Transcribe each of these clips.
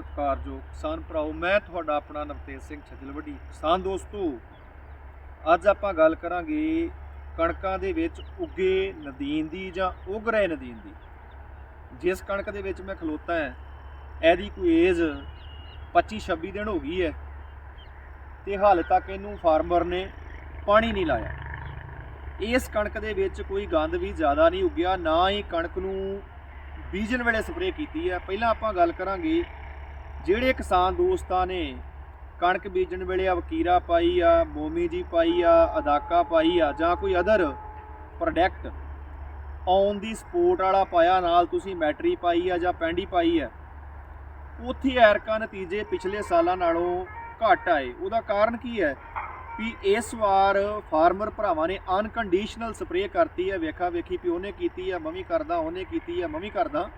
ਸਤਿਕਾਰਯੋਗ ਕਿਸਾਨ ਭਰਾਓ, ਮੈਂ ਤੁਹਾਡਾ ਆਪਣਾ ਨਵਤੇਜ ਸਿੰਘ ਛਜਲਵੱਡੀ, ਕਿਸਾਨ ਦੋਸਤੋ। ਅੱਜ ਆਪਾਂ ਗੱਲ ਕਰਾਂਗੇ ਕਣਕਾਂ ਦੇ ਵਿੱਚ ਉੱਗੇ ਨਦੀਨ ਦੀ ਜਾਂ ਉੱਗ ਰਹੇ ਨਦੀਨ ਦੀ। ਜਿਸ ਕਣਕ ਦੇ ਵਿੱਚ ਮੈਂ ਖਲੋਤਾ ਹੈ, ਇਹਦੀ ਕੋਈ ਏਜ 25 26 ਦਿਨ ਹੋ ਗਈ ਹੈ ਤੇ ਹਾਲੇ ਤੱਕ ਇਹਨੂੰ ਫਾਰਮਰ ਨੇ ਪਾਣੀ ਨਹੀਂ ਲਾਇਆ। ਇਸ ਕਣਕ ਦੇ ਵਿੱਚ ਕੋਈ ਗੰਦ ਵੀ ਜ਼ਿਆਦਾ ਨਹੀਂ ਉੱਗਿਆ, ਨਾ ਹੀ ਕਣਕ ਨੂੰ ਬੀਜਣ ਵੇਲੇ ਸਪਰੇਅ ਕੀਤੀ ਹੈ। ਪਹਿਲਾਂ ਆਪਾਂ ਗੱਲ ਕਰਾਂਗੇ ਜਿਹੜੇ ਕਿਸਾਨ ਦੋਸਤਾਂ ਨੇ ਕਣਕ ਬੀਜਣ ਵੇਲੇ ਆ ਵਕੀਰਾ ਪਾਈ ਆ, ਮੋਮੀ ਜੀ ਪਾਈ ਆ, ਅਦਾਕਾ ਪਾਈ ਆ ਜਾਂ ਕੋਈ ਅਦਰ ਪ੍ਰੋਡਕਟ ਔਨ ਦੀ ਸਪੋਰਟ ਵਾਲਾ ਪਾਇਆ ਨਾਲ ਤੁਸੀਂ ਮੈਟਰੀ ਪਾਈ ਆ ਜਾਂ ਪੈਂਡੀ ਪਾਈ ਆ, ਉੱਥੇ ਐਰਕਾ ਨਤੀਜੇ ਪਿਛਲੇ ਸਾਲਾਂ ਨਾਲੋਂ ਘੱਟ ਆਏ। ਉਹਦਾ ਕਾਰਨ ਕੀ ਹੈ? ਵੀ ਇਸ ਵਾਰ ਫਾਰਮਰ ਭਰਾਵਾਂ ਨੇ ਅਨਕੰਡੀਸ਼ਨਲ ਸਪਰੇਅ ਕਰਤੀ ਹੈ ਵੇਖਾ ਵੇਖੀ ਵੀ ਉਹਨੇ ਕੀਤੀ ਆ ਮੈਂ ਵੀ ਕਰਦਾ, ਉਹਨੇ ਕੀਤੀ ਆ ਮੈਂ ਵੀ ਕਰਦਾ।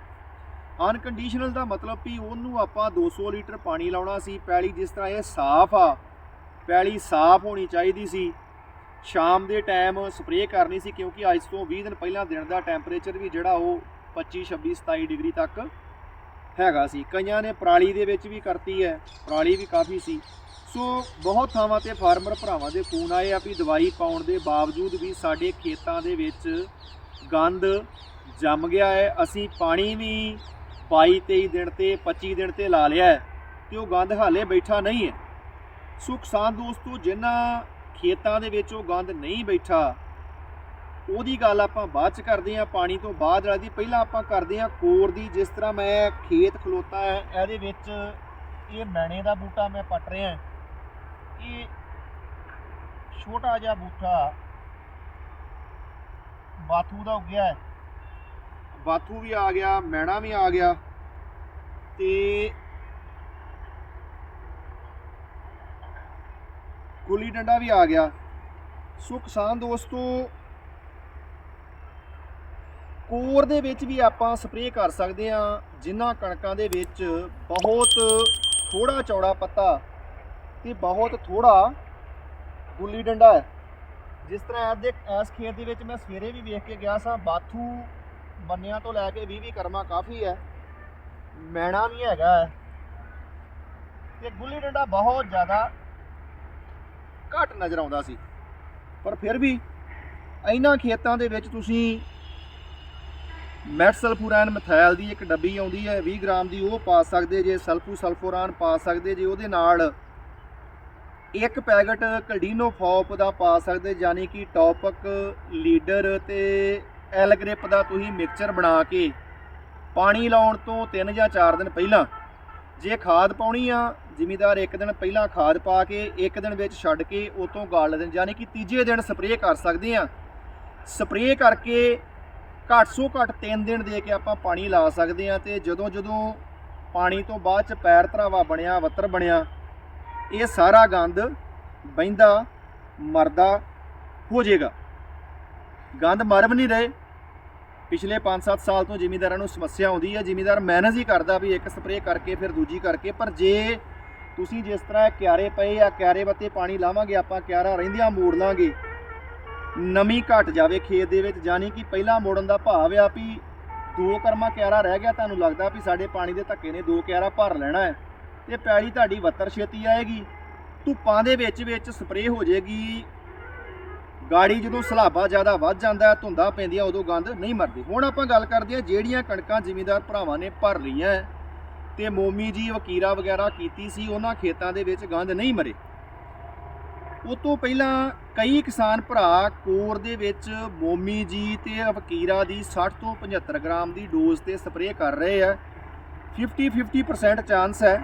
ਅਨਕੰਡੀਸ਼ਨਲ ਦਾ ਮਤਲਬ ਵੀ ਉਹਨੂੰ ਆਪਾਂ 200 ਲੀਟਰ ਪਾਣੀ ਲਾਉਣਾ ਸੀ। ਪੈਲੀ ਜਿਸ ਤਰ੍ਹਾਂ ਇਹ ਸਾਫ਼ ਆ, ਪੈਲੀ ਸਾਫ਼ ਹੋਣੀ ਚਾਹੀਦੀ ਸੀ। ਸ਼ਾਮ ਦੇ ਟਾਈਮ ਸਪਰੇਅ ਕਰਨੀ ਸੀ ਕਿਉਂਕਿ ਅੱਜ ਤੋਂ 20 ਦਿਨ ਪਹਿਲਾਂ ਦਿਨ ਦਾ ਟੈਂਪਰੇਚਰ ਵੀ ਜਿਹੜਾ ਉਹ 25 26 27 ਡਿਗਰੀ ਤੱਕ ਹੈਗਾ ਸੀ। ਕਈਆਂ ਨੇ ਪਰਾਲੀ ਦੇ ਵਿੱਚ ਵੀ ਕਰਤੀ ਹੈ, ਪਰਾਲੀ ਵੀ ਕਾਫੀ ਸੀ। ਸੋ ਬਹੁਤ ਥਾਵਾਂ ਤੇ ਫਾਰਮਰ ਭਰਾਵਾਂ ਦੇ ਫੋਨ ਆਏ ਆ ਵੀ ਦਵਾਈ ਪਾਉਣ ਦੇ ਬਾਵਜੂਦ ਵੀ ਸਾਡੇ ਖੇਤਾਂ ਦੇ ਵਿੱਚ ਗੰਦ ਜੰਮ ਗਿਆ ਹੈ। ਅਸੀਂ ਪਾਣੀ ਵੀ 22 23 ਦਿਨ ਤੇ 25 ਦਿਨ ਤੇ ਲਾ ਲਿਆ ਹੈ ਤੇ ਉਹ ਗੰਦ ਹਾਲੇ ਬੈਠਾ ਨਹੀਂ ਹੈ। ਸੋ ਕਿਸਾਨ ਦੋਸਤੋ, ਜਿਨ੍ਹਾਂ ਖੇਤਾਂ ਦੇ ਵਿੱਚ ਉਹ ਗੰਦ ਨਹੀਂ ਬੈਠਾ, ਉਹਦੀ ਗੱਲ ਆਪਾਂ ਬਾਅਦ ਚ ਕਰਦੇ ਹਾਂ, ਪਾਣੀ ਤੋਂ ਬਾਅਦ ਵਾਲੀ। ਦੀ ਪਹਿਲਾਂ ਆਪਾਂ ਕਰਦੇ ਹਾਂ ਕੋਰ ਦੀ, ਜਿਸ ਤਰ੍ਹਾਂ ਮੈਂ ਖੇਤ ਖਲੋਤਾ ਹੈ, ਇਹਦੇ ਵਿੱਚ ਇਹ ਮੈਣੇ ਦਾ ਬੂਟਾ ਮੈਂ ਪੱਟ ਰਿਹਾ ਇਹ ਛੋਟਾ ਜਿਹਾ ਬੂਟਾ ਬਾਥੂ ਦਾ ਉੱਗਿਆ ਹੈ। ਬਾਥੂ ਵੀ ਆ ਗਿਆ, ਮੈਣਾ ਵੀ ਆ ਗਿਆ ਤੇ ਗੁੱਲੀ ਡੰਡਾ ਵੀ ਆ ਗਿਆ। ਸੋ ਕਿਸਾਨ ਦੋਸਤੋ, ਕੋਰ ਦੇ ਵਿੱਚ ਵੀ ਆਪਾਂ ਸਪਰੇਅ ਕਰ ਸਕਦੇ ਹਾਂ ਜਿਨ੍ਹਾਂ ਕਣਕਾਂ ਦੇ ਵਿੱਚ ਬਹੁਤ ਥੋੜਾ ਚੌੜਾ ਪੱਤਾ ਤੇ ਬਹੁਤ ਥੋੜਾ ਗੁੱਲੀ ਡੰਡਾ ਹੈ। ਜਿਸ ਤਰ੍ਹਾਂ ਇਸ ਦੇ ਇਸ ਖੇਤ ਦੇ ਵਿੱਚ ਮੈਂ ਸਵੇਰੇ ਵੀ ਵੇਖ ਕੇ ਗਿਆ ਸਾਂ, ਬਾਥੂ ਬੰਨਿਆਂ ਤੋਂ ਲੈ ਕੇ 20 20 ਕਰਮਾ ਕਾਫੀ ਹੈ। ਮੈਣਾ ਵੀ ਹੈਗਾ ਹੈ। ਤੇ ਗੁੱਲੀ ਡੰਡਾ ਬਹੁਤ ਜ਼ਿਆਦਾ ਘੱਟ ਨਜ਼ਰ ਆਉਂਦਾ ਸੀ। ਪਰ ਫਿਰ ਵੀ ਇਹਨਾਂ ਖੇਤਾਂ ਦੇ ਵਿੱਚ ਤੁਸੀਂ ਮੈਟ ਸਲਫੂਰਾਨ ਮਿਥਾਇਲ ਦੀ ਇੱਕ ਡੱਬੀ ਆਉਂਦੀ ਹੈ 20 ਗ੍ਰਾਮ ਦੀ, ਉਹ ਪਾ ਸਕਦੇ ਜੇ, ਸਲਫੂ ਸਲਫੋਰਾਨ ਪਾ ਸਕਦੇ ਜੇ, ਉਹਦੇ ਨਾਲ ਇੱਕ ਪੈਕਟ ਕਲਡੀਨੋ ਫੌਪ ਦਾ ਪਾ ਸਕਦੇ ਯਾਨੀ ਕਿ ਟੌਪਕ ਲੀਡਰ ਤੇ ਐਲ ਗ੍ਰਿਪ ਦਾ ਤੁਸੀਂ ਮਿਕਸਚਰ ਬਣਾ ਕੇ ਪਾਣੀ ਲਾਉਣ ਤੋਂ 3 ਜਾਂ 4 ਦਿਨ ਪਹਿਲਾਂ ਜੇ ਖਾਦ ਪਾਉਣੀ ਆ, ਜ਼ਿਮੀਦਾਰ ਇੱਕ ਦਿਨ ਪਹਿਲਾਂ ਖਾਦ ਪਾ ਕੇ, ਇੱਕ ਦਿਨ ਵਿੱਚ ਛੱਡ ਕੇ ਉਤੋਂ ਗਾਲ ਦੇਣ, ਯਾਨੀ ਕਿ ਤੀਜੇ ਦਿਨ ਸਪਰੇਅ ਕਰ ਸਕਦੇ ਆ। ਸਪਰੇਅ ਕਰਕੇ ਘੱਟ ਸੋ ਘੱਟ 3 ਦਿਨ ਦੇ ਕੇ ਆਪਾਂ ਪਾਣੀ ਲਾ ਸਕਦੇ ਆ ਤੇ ਜਦੋਂ ਜਦੋਂ ਪਾਣੀ ਤੋਂ ਬਾਅਦ ਚ ਪੈਰ ਧਰਾਵਾ ਬਣਿਆ, ਵੱਤਰ ਬਣਿਆ, ਇਹ ਸਾਰਾ ਗੰਦ ਬਹਿੰਦਾ, ਮਰਦਾ ਹੋ ਜਾਏਗਾ। ਗੰਦ ਮਰ ਵੀ ਨਹੀਂ ਰਹੇ। ਪਿਛਲੇ 5-7 ਸਾਲ ਤੋਂ ਜ਼ਿਮੀਂਦਾਰਾਂ ਨੂੰ ਸਮੱਸਿਆ ਆਉਂਦੀ ਹੈ। ਜ਼ਿਮੀਂਦਾਰ ਮੈਨੇਜ ਹੀ ਕਰਦਾ ਵੀ ਇੱਕ ਸਪਰੇਅ ਕਰਕੇ, ਫਿਰ ਦੂਜੀ ਕਰਕੇ, ਪਰ ਜੇ ਤੁਸੀਂ ਜਿਸ ਤਰ੍ਹਾਂ ਕਿਆਰੇ ਪਏ ਆ, ਕਿਆਰੇ ਬੱਤੇ ਪਾਣੀ ਲਾਵਾਂਗੇ, ਆਪਾਂ ਕਿਆਰਾ ਰਹਿੰਦਿਆਂ ਮੋੜ ਲਾਂਗੇ, ਨਮੀ ਘਟ ਜਾਵੇ ਖੇਤ ਦੇ ਵਿੱਚ ਜਾਨੀ ਕਿ ਪਹਿਲਾਂ ਮੋੜਨ ਦਾ ਭਾਵ ਆ ਵੀ ਦੋ ਕਰਮਾ ਕਿਆਰਾ ਰਹਿ ਗਿਆ, ਤੁਹਾਨੂੰ ਲੱਗਦਾ ਵੀ ਸਾਡੇ ਪਾਣੀ ਦੇ ਧੱਕੇ ਨੇ ਦੋ ਕਿਆਰਾ ਭਰ ਲੈਣਾ ਹੈ। ਤੇ ਪੈਲੀ ਤੁਹਾਡੀ ਵੱਤਰ ਛੇਤੀ ਆਏਗੀ, ਧੁੱਪਾਂ ਦੇ ਵਿੱਚ ਵਿੱਚ ਸਪਰੇਅ ਹੋ ਜਾਏਗੀ ਗਾੜੀ ਜਦੋਂ ਸਲਾਬਾ ਜ਼ਿਆਦਾ ਵੱਧ ਜਾਂਦਾ ਹੈ ਧੁੰਦਾਂ ਪੈਂਦੀਆਂ, ਉਦੋਂ ਗੰਦ ਨਹੀਂ ਮਰਦੀ। ਹੁਣ ਆਪਾਂ ਗੱਲ ਕਰਦੇ ਹਾਂ ਜਿਹੜੀਆਂ ਕਣਕਾਂ ਜ਼ਿਮੀਂਦਾਰ ਭਰਾਵਾਂ ਨੇ ਭਰ ਲਈਆਂ ਹੈ, ਤੇ ਮੋਮੀ ਜੀ, ਵਕੀਰਾ ਵਗੈਰਾ ਕੀਤੀ ਸੀ, ਉਹਨਾਂ ਖੇਤਾਂ ਦੇ ਵਿੱਚ ਗੰਦ ਨਹੀਂ ਮਰੇ। ਉਹ ਤੋਂ ਪਹਿਲਾਂ ਕਈ ਕਿਸਾਨ ਭਰਾ ਕੋਰ ਦੇ ਵਿੱਚ ਮੋਮੀ ਜੀ ਤੇ ਵਕੀਰਾ ਦੀ 60 ਤੋਂ 75 ਗ੍ਰਾਮ ਦੀ ਡੋਜ਼ ਤੇ ਸਪਰੇਅ ਕਰ ਰਹੇ ਆ 50 50% ਚਾਂਸ ਹੈ।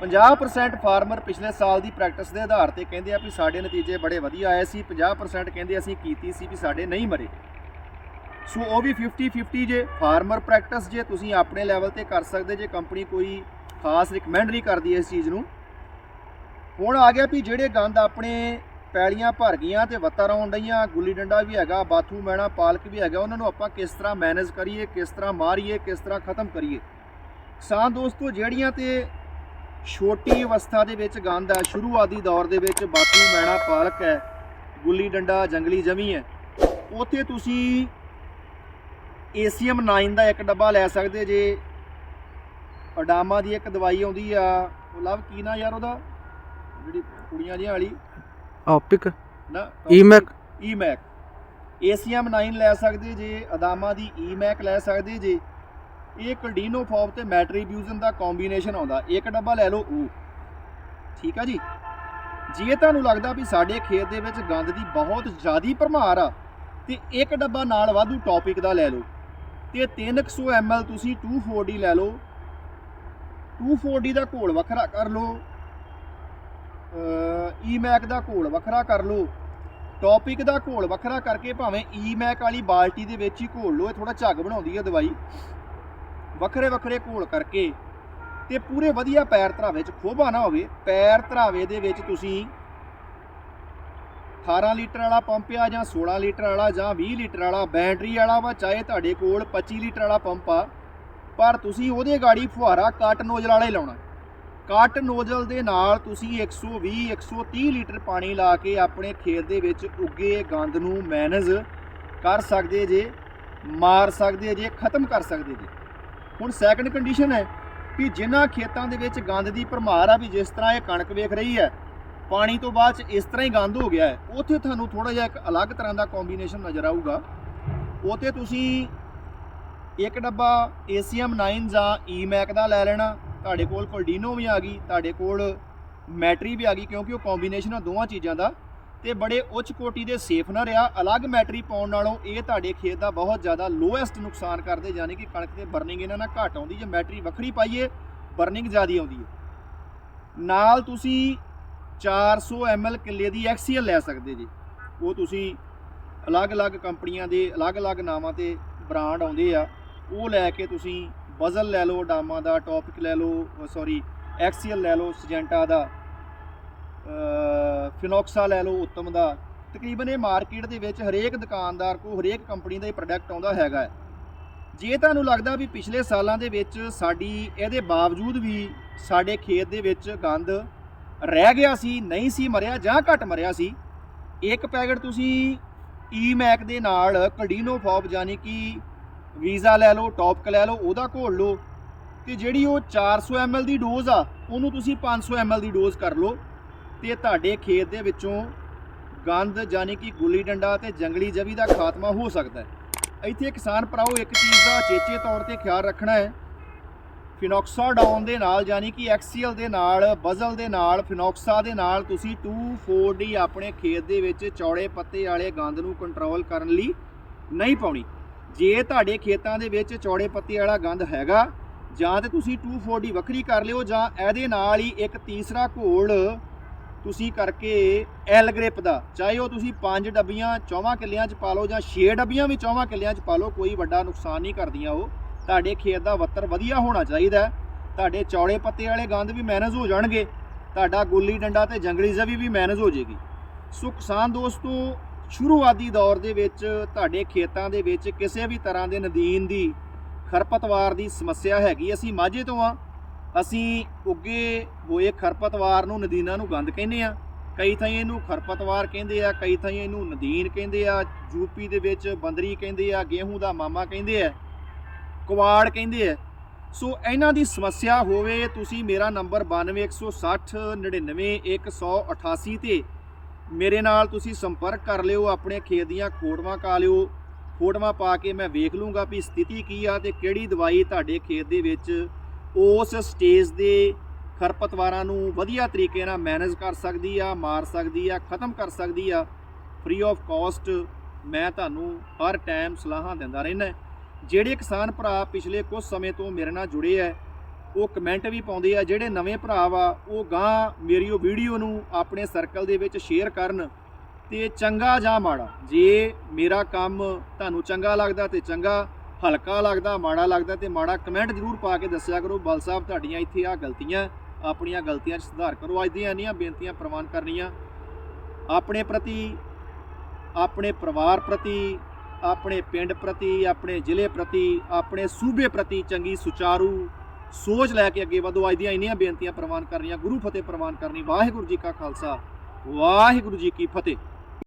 50% ਫਾਰਮਰ ਪਿਛਲੇ ਸਾਲ ਦੀ ਪ੍ਰੈਕਟਿਸ ਦੇ ਆਧਾਰ ਤੇ ਕਹਿੰਦੇ ਆ ਵੀ ਸਾਡੇ ਨਤੀਜੇ ਬੜੇ ਵਧੀਆ ਆਏ ਸੀ 50% ਕਹਿੰਦੇ ਅਸੀਂ ਕੀਤੀ ਸੀ ਵੀ ਸਾਡੇ ਨਹੀਂ ਮਰੇ। ਸੋ ਉਹ ਵੀ 50 50 ਜੇ, ਫਾਰਮਰ ਪ੍ਰੈਕਟਿਸ ਜੇ ਤੁਸੀਂ ਆਪਣੇ ਲੈਵਲ ਤੇ ਕਰ ਸਕਦੇ, ਜੇ ਕੰਪਨੀ ਕੋਈ ਖਾਸ ਰਿਕਮੈਂਡ ਨਹੀਂ ਕਰਦੀ ਇਸ ਚੀਜ਼ ਨੂੰ। ਹੁਣ ਆ ਗਿਆ ਵੀ ਜਿਹੜੇ ਗੰਦ ਆਪਣੇ ਪੈਲੀਆਂ ਭਰ ਗਈਆਂ ਤੇ ਵੱਤਾਂ ਆਉਣ ਡਈਆਂ, ਗੁੱਲੀ ਡੰਡਾ ਵੀ ਹੈਗਾ ਬਾਥੂ ਮੈਣਾ ਪਾਲਕ ਵੀ ਹੈਗਾ, ਉਹਨਾਂ ਨੂੰ ਆਪਾਂ ਕਿਸ ਤਰ੍ਹਾਂ ਮੈਨੇਜ ਕਰੀਏ, ਕਿਸ ਤਰ੍ਹਾਂ ਮਾਰੀਏ, ਕਿਸ ਤਰ੍ਹਾਂ ਖਤਮ ਕਰੀਏ। ਕਿਸਾਨ ਦੋਸਤੋ, ਜਿਹੜੀਆਂ ਤੇ ਛੋਟੀ ਅਵਸਥਾ ਦੇ ਵਿੱਚ ਗੰਦ ਹੈ। ਸ਼ੁਰੂਆਤੀ ਦੌਰ ਦੇ ਵਿੱਚ ਬਾਥੂ ਮੈਣਾ ਪਾਲਕ ਹੈ। ਗੁੱਲੀ ਡੰਡਾ ਜੰਗਲੀ ਜਮੀ ਹੈ। ਉਥੇ ਤੁਸੀਂ ਏਸੀਐਮ 9 ਦਾ ਇੱਕ ਡੱਬਾ ਲੈ ਸਕਦੇ ਜੇ। ਅਡਾਮਾ ਦੀ ਇੱਕ ਦਵਾਈ ਆਉਂਦੀ ਆ। ਉਹ ਲਵ ਕੀ ਨਾ ਯਾਰ ਉਹਦਾ? ਜਿਹੜੀ ਕੁੜੀਆਂ ਜਿਹੀਆਂ ਵਾਲੀ। ਆਪਿਕ ਨਾ ਈਮੈਕ ਈਮੈਕ ਏਸੀਐਮ 9 ਲੈ ਸਕਦੇ ਜੇ। ਅਦਾਮਾ ਦੀ ਈਮੈਕ ਲੈ ਸਕਦੇ ਜੇ। ਇਹ ਕਲਡੀਨੋ ਫੌਬ ਤੇ ਮੈਟਰੀਬਿਊਜ਼ਨ ਦਾ ਕੰਬੀਨੇਸ਼ਨ ਆਉਂਦਾ। ਇੱਕ ਡੱਬਾ ਲੈ ਲਓ, ਉਹ। ਠੀਕ ਆ ਜੀ? ਜੇ ਤੁਹਾਨੂੰ ਲੱਗਦਾ ਵੀ ਸਾਡੇ ਖੇਤ ਦੇ ਵਿੱਚ ਗੰਦ ਦੀ ਬਹੁਤ ਜ਼ਿਆਦੀ ਭਰਮਾਰ ਆ, ਤੇ ਇੱਕ ਡੱਬਾ ਨਾਲ ਵਾਧੂ ਟੌਪਿਕ ਦਾ ਲੈ ਲਓ। ਤੇ 300 ml ਤੁਸੀਂ 240 ਲੈ ਲਓ। 240 ਦਾ ਘੋਲ ਵੱਖਰਾ ਕਰ ਲਓ। ਈਮੈਕ e ਦਾ ਘੋਲ ਵੱਖਰਾ ਕਰ ਲਓ। ਟੌਪਿਕ ਦਾ ਘੋਲ ਵੱਖਰਾ ਕਰਕੇ ਭਾਵੇਂ e ਈਮੈਕ ਵਾਲੀ ਬਾਲਟੀ ਦੇ ਵਿੱਚ ਹੀ ਘੋਲ ਲਓ, ਇਹ ਥੋੜਾ ਝੱਗ ਬਣਾਉਂਦੀ ਹੈ ਦਵਾਈ। ਵੱਖਰੇ ਵੱਖਰੇ ਘੋਲ ਕਰਕੇ ਤੇ ਪੂਰੇ ਵਧੀਆ ਪੈਰ ਧਰਾਵੇ ਚ ਖੋਭਾ ਨਾ ਹੋਵੇ, ਪੈਰ ਧਰਾਵੇ ਦੇ ਵਿੱਚ ਤੁਸੀਂ 18 ਲੀਟਰ ਵਾਲਾ ਪੰਪ ਆ ਜਾਂ 16 ਲੀਟਰ ਵਾਲਾ ਜਾਂ 20 ਲੀਟਰ ਵਾਲਾ, ਬੈਟਰੀ ਵਾਲਾ ਵਾ, ਚਾਹੇ ਤੁਹਾਡੇ ਕੋਲ 25 ਲੀਟਰ ਵਾਲਾ ਪੰਪ ਆ, ਪਰ ਤੁਸੀਂ ਉਹਦੇ ਗਾੜੀ ਫੁਹਾਰਾ ਕੱਟ ਨੋਜ਼ਲ ਵਾਲਾ ਹੀ ਲਾਉਣਾ। ਕਾਟ ਨੋਜ਼ਲ ਦੇ ਨਾਲ ਤੁਸੀਂ 120 130 ਲੀਟਰ ਪਾਣੀ ਲਾ ਕੇ ਆਪਣੇ ਖੇਤ ਦੇ ਵਿੱਚ ਉੱਗੇ ਗੰਦ ਨੂੰ ਮੈਨੇਜ ਕਰ ਸਕਦੇ ਜੇ, ਮਾਰ ਸਕਦੇ ਜੇ, ਖਤਮ ਕਰ ਸਕਦੇ ਜੇ। ਹੁਣ ਸੈਕੰਡ ਕੰਡੀਸ਼ਨ ਹੈ ਕਿ ਜਿਨ੍ਹਾਂ ਖੇਤਾਂ ਦੇ ਵਿੱਚ ਗੰਦ ਦੀ ਭਰਮਾਰ ਆ ਵੀ ਜਿਸ ਤਰ੍ਹਾਂ ਇਹ ਕਣਕ ਵੇਖ ਰਹੀ ਹੈ, ਪਾਣੀ ਤੋਂ ਬਾਅਦ ਚ ਇਸ ਤਰ੍ਹਾਂ ਹੀ ਗੰਦ ਹੋ ਗਿਆ ਹੈ, ਉੱਥੇ ਤੁਹਾਨੂੰ ਥੋੜਾ ਜਿਹਾ ਇੱਕ ਅਲੱਗ ਤਰ੍ਹਾਂ ਦਾ ਕੰਬੀਨੇਸ਼ਨ ਨਜ਼ਰ ਆਊਗਾ। ਉੱਥੇ ਤੁਸੀਂ ਇੱਕ ਡੱਬਾ ACM 9 ਜਾਂ EMAC ਦਾ ਲੈ ਲੈਣਾ, ਤੁਹਾਡੇ ਕੋਲ ਕੋਲਡੀਨੋ ਵੀ ਆ ਗਈ, ਤੁਹਾਡੇ ਕੋਲ ਮੈਟਰੀ ਵੀ ਆ ਗਈ, ਕਿਉਂਕਿ ਉਹ ਕੰਬੀਨੇਸ਼ਨ ਆ ਦੋਵਾਂ ਚੀਜ਼ਾਂ ਦਾ। ਤੇ ਬੜੇ ਉੱਚ ਕੋਟੀ ਦੇ ਸੇਫ ਨਾ ਰਿਹਾ। ਅਲੱਗ ਮੈਟਰੀ ਪਾਉਣ ਨਾਲੋਂ ਇਹ ਤੁਹਾਡੇ ਖੇਤ ਦਾ ਬਹੁਤ ਜ਼ਿਆਦਾ ਲੋਐਸਟ ਨੁਕਸਾਨ ਕਰਦੇ, ਯਾਨੀ ਕਿ ਕਣਕ ਦੇ ਬਰਨਿੰਗ ਇਹਨਾਂ ਨਾਲ ਘੱਟ ਆਉਂਦੀ, ਜੇ ਮੈਟਰੀ ਵੱਖਰੀ ਪਾਈਏ ਬਰਨਿੰਗ ਜ਼ਿਆਦੀ ਆਉਂਦੀ ਹੈ। ਨਾਲ ਤੁਸੀਂ 400 ml ਕਿੱਲੇ ਦੀ ਐਕਸੀਐਲ ਲੈ ਸਕਦੇ ਜੀ। ਉਹ ਤੁਸੀਂ ਅਲੱਗ-ਅਲੱਗ ਕੰਪਨੀਆਂ ਦੇ, ਅਲੱਗ-ਅਲੱਗ ਨਾਵਾਂ ਤੇ ਬ੍ਰਾਂਡ ਆਉਂਦੇ ਆ। ਉਹ ਲੈ ਕੇ ਤੁਸੀਂ ਬਜ਼ਲ ਲੈ ਲਓ, ਡਾਮਾ ਦਾ ਟੌਪਿਕ ਲੈ ਲਓ ਸੌਰੀ ਐਕਸੀਐਲ ਲੈ ਲਓ, ਸਜੈਂਟਾ ਦਾ। ਫਿਨੋਕਸਾ ਲੈ ਲਓ, ਉੱਤਮ ਦਾ। ਤਕਰੀਬਨ ਇਹ ਮਾਰਕੀਟ ਦੇ ਵਿੱਚ ਹਰੇਕ ਦੁਕਾਨਦਾਰ ਕੋ ਹਰੇਕ ਕੰਪਨੀ ਦਾ ਇਹ ਪ੍ਰੋਡਕਟ ਆਉਂਦਾ ਹੈਗਾ ਜੇ ਤੁਹਾਨੂੰ ਲੱਗਦਾ ਵੀ ਪਿਛਲੇ ਸਾਲਾਂ ਦੇ ਵਿੱਚ ਸਾਡੀ, ਇਹਦੇ ਬਾਵਜੂਦ ਵੀ ਸਾਡੇ ਖੇਤ ਦੇ ਵਿੱਚ ਗੰਦ ਰਹਿ ਗਿਆ ਸੀ, ਨਹੀਂ ਸੀ ਮਰਿਆ ਜਾਂ ਘਟ ਮਰਿਆ ਸੀ, ਇੱਕ ਪੈਕਟ ਤੁਸੀਂ ਈ ਮੈਕ ਦੇ ਨਾਲ ਕਲਡੀਨੋ ਫੌਬ ਯਾਨੀ ਕਿ ਵੀਜ਼ਾ ਲੈ ਲਓ ਟੌਪਕ ਲੈ ਲਓ, ਉਹਦਾ ਘੋਲ ਲਓ, ਤੇ ਜਿਹੜੀ ਉਹ 400 ml ਦੀ ਡੋਜ਼ ਆ, ਉਹਨੂੰ ਤੁਸੀਂ 500 ml ਦੀ ਡੋਜ਼ ਕਰ ਲਓ। ਤੇ ਤੁਹਾਡੇ ਖੇਤ ਦੇ ਵਿੱਚੋਂ ਗੰਦ ਯਾਨੀ ਕਿ ਗੁੱਲੀ ਡੰਡਾ ਤੇ ਜੰਗਲੀ ਜਵੀ ਦਾ ਖਾਤਮਾ ਹੋ ਸਕਦਾ ਹੈ। ਇੱਥੇ ਕਿਸਾਨ ਭਰਾਓ ਇੱਕ ਚੀਜ਼ ਦਾ ਚੇਚੇ ਤੌਰ ਤੇ ਖਿਆਲ ਰੱਖਣਾ ਹੈ। ਫਿਨੋਕਸਾ ਡਾਊਨ ਦੇ ਨਾਲ ਯਾਨੀ ਕਿ ਐਕਸੀਅਲ ਦੇ ਨਾਲ ਬਜ਼ਲ ਦੇ ਨਾਲ ਫਿਨੋਕਸਾ ਦੇ ਨਾਲ ਤੁਸੀਂ 2,4-D ਆਪਣੇ ਖੇਤ ਦੇ ਵਿੱਚ ਚੌੜੇ ਪੱਤੇ ਵਾਲੇ ਗੰਦ ਨੂੰ ਕੰਟਰੋਲ ਕਰਨ ਲਈ ਨਹੀਂ ਪਾਉਣੀ। ਜੇ ਤੁਹਾਡੇ ਖੇਤਾਂ ਦੇ ਵਿੱਚ ਚੌੜੇ ਪੱਤੇ ਵਾਲਾ ਗੰਦ ਹੈਗਾ ਜਾਂ ਤੇ ਤੁਸੀਂ 2,4-D ਵੱਖਰੀ ਕਰ ਲਿਓ ਜਾਂ ਇਹਦੇ ਨਾਲ ਹੀ ਇੱਕ ਤੀਸਰਾ ਘੋਲ ਤੁਸੀਂ ਕਰਕੇ ਐਲ ਗ੍ਰਿਪ ਦਾ, ਚਾਹੇ ਉਹ ਤੁਸੀਂ 5 ਡੱਬੀਆਂ 24 ਕਿੱਲਿਆਂ 'ਚ ਪਾ ਲਓ ਜਾਂ 6 ਡੱਬੀਆਂ ਵੀ 24 ਕਿੱਲਿਆਂ 'ਚ ਪਾ ਲਓ, ਕੋਈ ਵੱਡਾ ਨੁਕਸਾਨ ਨਹੀਂ ਕਰਦੀਆਂ ਉਹ। ਤੁਹਾਡੇ ਖੇਤ ਦਾ ਵੱਤਰ ਵਧੀਆ ਹੋਣਾ ਚਾਹੀਦਾ ਤੁਹਾਡੇ ਚੌੜੇ ਪੱਤੇ ਵਾਲੇ ਗੰਦ ਵੀ ਮੈਨੇਜ ਹੋ ਜਾਣਗੇ। ਤੁਹਾਡਾ ਗੁੱਲੀ ਡੰਡਾ ਤੇ ਜੰਗਲੀ ਜ਼ਵੀ ਵੀ ਮੈਨੇਜ ਹੋ ਜੇਗੀ ਸੋ ਕਿਸਾਨ ਦੋਸਤੋ, ਸ਼ੁਰੂਆਤੀ ਦੌਰ ਦੇ ਵਿੱਚ ਤੁਹਾਡੇ ਖੇਤਾਂ ਦੇ ਵਿੱਚ ਕਿਸੇ ਵੀ ਤਰ੍ਹਾਂ ਦੇ ਨਦੀਨ ਦੀ ਖਰਪਤਵਾਰ ਦੀ ਸਮੱਸਿਆ ਹੈਗੀ, ਅਸੀਂ ਮਾਝੇ ਤੋਂ ਆ ਅਸੀਂ ਉੱਗੇ ਹੋਏ ਖਰਪਤਵਾਰ ਨੂੰ ਨਦੀਨਾਂ ਨੂੰ ਗੰਦ ਕਹਿੰਦੇ ਆ ਕਈ ਥਾਈਂ ਇਹਨੂੰ ਖਰਪਤਵਾਰ ਕਹਿੰਦੇ ਆ, ਕਈ ਥਾਈਂ ਇਹਨੂੰ ਨਦੀਨ ਕਹਿੰਦੇ ਆ ਯੂਪੀ ਦੇ ਵਿੱਚ ਬੰਦਰੀ ਕਹਿੰਦੇ ਆ, ਗੇਹੂੰ ਦਾ ਮਾਮਾ ਕਹਿੰਦੇ ਆ ਕੁਵਾੜ ਕਹਿੰਦੇ ਆ। ਸੋ ਇਹਨਾਂ ਦੀ ਸਮੱਸਿਆ ਹੋਵੇ, ਤੁਸੀਂ ਮੇਰਾ ਨੰਬਰ 92160 99188 ਤੇ ਮੇਰੇ ਨਾਲ ਤੁਸੀਂ ਸੰਪਰਕ ਕਰ ਲਿਓ, ਆਪਣੇ ਖੇਤ ਦੀਆਂ ਖੋੜਵਾਂ ਕਾ ਲਿਓ। ਫੋਟੋਆਂ ਪਾ ਕੇ ਮੈਂ ਵੇਖ ਲੂੰਗਾ ਵੀ ਸਥਿਤੀ ਕੀ ਆ ਤੇ ਕਿਹੜੀ ਦਵਾਈ ਤੁਹਾਡੇ ਖੇਤ ਦੇ ਵਿੱਚ ਉਸ ਸਟੇਜ ਦੇ ਖਰਪਤਵਾਰਾਂ ਨੂੰ ਵਧੀਆ ਤਰੀਕੇ ਨਾਲ ਮੈਨੇਜ ਕਰ ਸਕਦੀ ਆ, ਮਾਰ ਸਕਦੀ ਆ, ਖਤਮ ਕਰ ਸਕਦੀ ਆ। ਫ੍ਰੀ ਆਫ ਕਾਸਟ ਮੈਂ ਤੁਹਾਨੂੰ ਹਰ ਟਾਈਮ ਸਲਾਹਾਂ ਦਿੰਦਾ ਰਹਿਣਾ ਜਿਹੜੇ ਕਿਸਾਨ ਭਰਾ ਪਿਛਲੇ ਕੁਝ ਸਮੇਂ ਤੋਂ ਮੇਰੇ ਨਾਲ ਜੁੜੇ ਐ ਉਹ ਕਮੈਂਟ ਵੀ ਪਾਉਂਦੇ ਆ, ਜਿਹੜੇ ਨਵੇਂ ਭਰਾ ਵਾ, ਉਹ ਗਾਂ ਮੇਰੀ ਉਹ ਵੀਡੀਓ ਨੂੰ ਆਪਣੇ ਸਰਕਲ ਦੇ ਵਿੱਚ ਸ਼ੇਅਰ ਕਰਨ ਤੇ ਚੰਗਾ ਜਾਂ ਮਾੜਾ, ਜੇ ਮੇਰਾ ਕੰਮ ਤੁਹਾਨੂੰ ਚੰਗਾ ਲੱਗਦਾ ਤੇ ਚੰਗਾ ਹਲਕਾ ਲੱਗਦਾ, ਮਾੜਾ ਲੱਗਦਾ ਤੇ ਮਾੜਾ ਕਮੈਂਟ ਜ਼ਰੂਰ ਪਾ ਕੇ ਦੱਸਿਆ ਕਰੋ। ਬਲ ਸਾਹਿਬ, ਤੁਹਾਡੀਆਂ ਇੱਥੇ ਆ ਗਲਤੀਆਂ, ਆਪਣੀਆਂ ਗਲਤੀਆਂ 'ਚ ਸੁਧਾਰ ਕਰੋ। ਅੱਜ ਦੀਆਂ ਇੰਨੀਆਂ ਬੇਨਤੀਆਂ ਪ੍ਰਵਾਨ ਕਰਨੀਆਂ। ਆਪਣੇ ਪ੍ਰਤੀ, ਆਪਣੇ ਪਰਿਵਾਰ ਪ੍ਰਤੀ, ਆਪਣੇ ਪਿੰਡ ਪ੍ਰਤੀ, ਆਪਣੇ ਜ਼ਿਲ੍ਹੇ ਪ੍ਰਤੀ, ਆਪਣੇ ਸੂਬੇ ਪ੍ਰਤੀ ਚੰਗੀ ਸੁਚਾਰੂ ਸੋਚ ਲੈ ਕੇ ਅੱਗੇ ਵਧੋ। ਅੱਜ ਦੀਆਂ ਇੰਨੀਆਂ ਬੇਨਤੀਆਂ ਪ੍ਰਵਾਨ ਕਰਨੀਆਂ। ਗੁਰੂ ਫਤਿਹ ਪ੍ਰਵਾਨ ਕਰਨੀ। ਵਾਹਿਗੁਰੂ ਜੀ ਕਾ ਖਾਲਸਾ। ਵਾਹਿਗੁਰੂ ਜੀ ਕੀ ਫਤਿਹ।